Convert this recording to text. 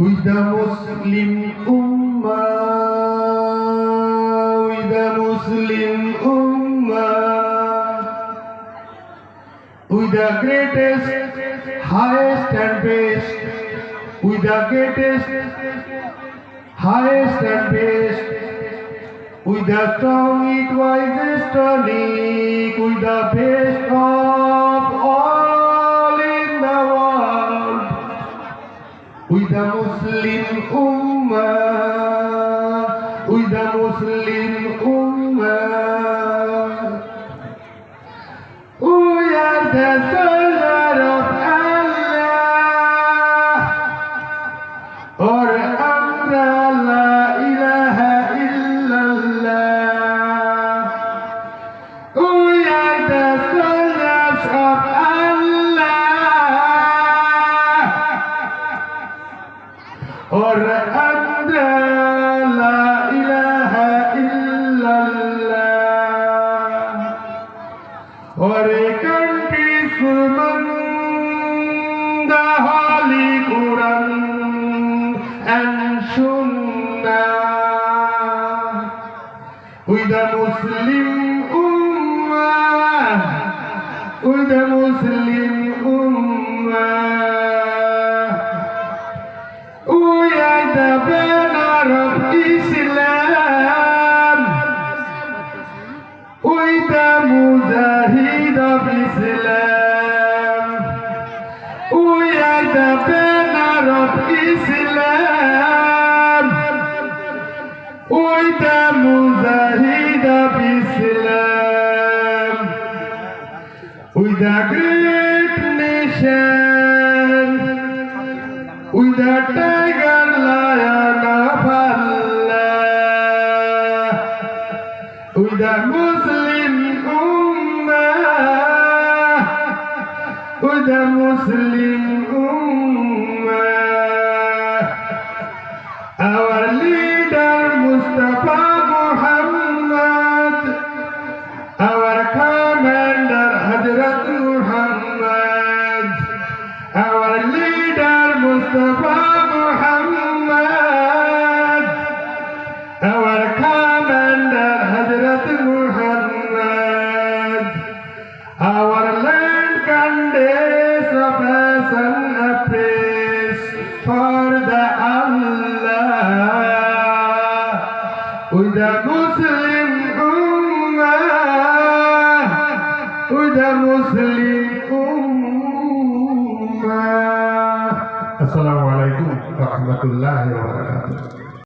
with the Muslim Ummah, with the Muslim Ummah, with the greatest, highest and best, with the greatest, highest and best, with the strongest, wisest, tonic, with the best of with the Muslim Ummah, with the Muslim Ummah. We are the soldier of Allah, or Amra la ilaha illallah. We are the soldiers of Allah. ওর লা ইলাহা ইল্লাল্লাহ ওর কণ্ঠে সুরমন্দ হালি কুরআন and সুন্নাহ we the Muslim উম্মাহ we the Muslim Ummah Ooh. ইসলাম ওইটা মুজাহিদ ইসলাম ওইটা ব্যানার ইসলাম ওইটা মুজাহিদ ইসলাম ওইটা গ্রেট নেশন ওইটা টাইগার লায়না وجود مسلم أمة وجود مسلم أمة Our leader Mustafa Muhammad Our commander Hazrat Muhammad Our leader Mustafa Muhammad Our commander وده مسلم أمة وده مسلم أمة السلام عليكم ورحمة الله وبركاته